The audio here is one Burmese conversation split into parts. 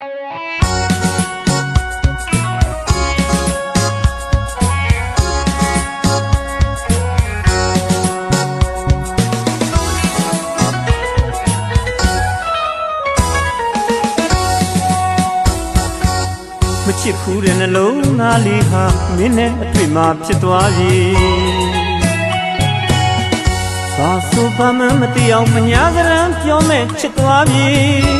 မချစ်ဘူးတဲ့နှလုံးသားလေးဟာမင်းနဲ့အတွေ့မှာဖြစ်သွားပြီဘာဆိုဘာမှမသိအောင်မညာကရန်ပြောမဲ့ချစ်သွားပြီ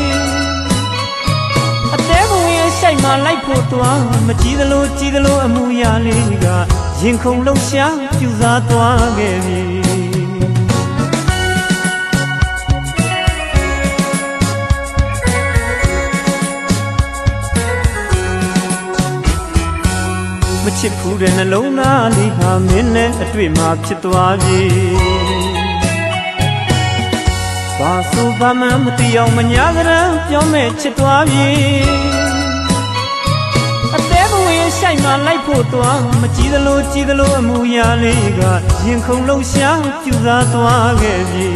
မှာလိုက်ဖို့တွားမကြည့်သလိုကြည့်သလိုအမှုရာလေးကရင်ခုန်လှုပ်ရှားပြူစားသွားခဲ့ပြီမချစ်ဘူးတဲ့နှလုံးသားလေးဟာမင်းနဲ့အတွေ့မှာဖြစ်သွားပြီဘာဆိုဘာမှမသိအောင်မညာကြမ်းပြောမဲ့ချစ်သွားပြီ အသေးဘဝရဲ့ရှိုက်မှာလိုက်ဖို့တွားမကြည့်သလိုကြည့်သလိုအမူအရာလေးကရင်ခုန်လှုပ်ရှားပြူစားသွားခဲ့ပြီ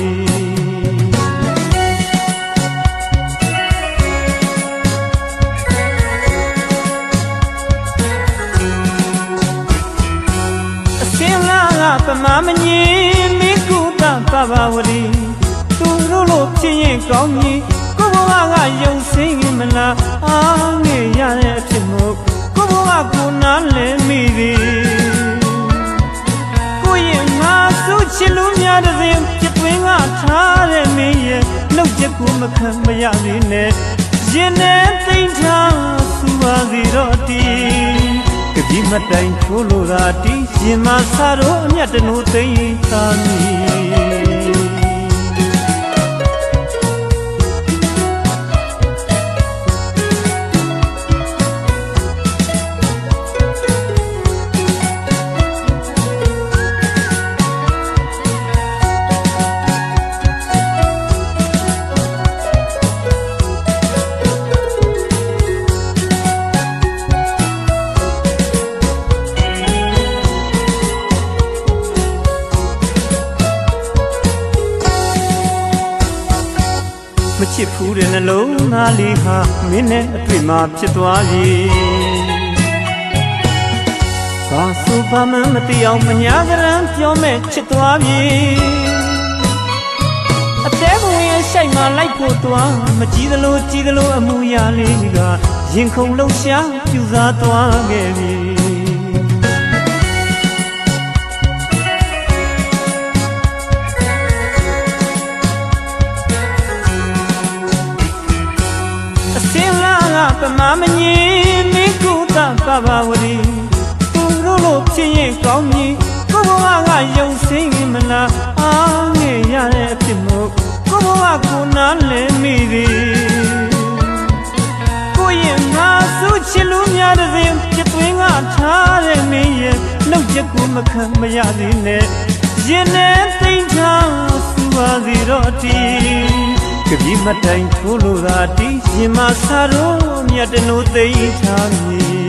အစင်လာကပမာမငင်းမိကုသပပဝရီသူတို့လိုဖြစ်ရင်ကောင်းကြီးကိုဘဝကယုံစင်းရင်မလားအားငယ်ရတဲ့အဖြစ်မို့ကိုဘဝကိုနား လည်မိသည်ကိုရင်ငါစုချစ်လူများတဲ့စဉ်ပြသွင်းကထားတဲ့မင်းရဲ့နှုတ်ချက်ကိုမခံမရသေးနဲ့ရင်နဲ့သိမ့်ထားစူပါစီတော့တီးကတိမတိုင်ထိုးလို့သာတီးရှင်မဆာတို့အမျက်တနိုးသိမ့်သာမီမ ချစ်ဘူးတဲ့နှလုံးသားလေးဟာမင်းနဲ့အတွေ့မှာဖြစ်သွားပြီဘာဆိုဘာမှမသိအောင်မညာကြမ်းပြောမဲ့ချစ်သွားပြီအသေးဘုံရဲ့ရှိုက်မှာလိုက်ဖို့တွားမကြည့်သလိုကြည့်သလိုအမှုရာလေးကရင်ခုန်လှုပ်ရှားပြူစားသွားခဲ့ပြီ လာကပမာမငင်းမိကုသပပဝရီသူတို့လိုဖြစ်ရင်ကောင်းကြီးကိုဘဝကယုံစင်းရင်မလားအားငယ်ရတဲ့အဖြစ်မို့ကိုဘဝကိုနားလည်မိသည်ကိုရင်ငါစုချစ်လူများတဲ့စဉ်ပြသွင်းကထားတဲ့မင်းရဲ့နှုတ်ချက်ကိုမခံမရသေးနဲ့ရင်နဲ့သိမ့်ထားစူပါစီတော့တီး ကတိမတိုင်ထိုးလို့သာတီးရှင်မဆာတို့မြတ်တနိုးသိမ့်ထားမည်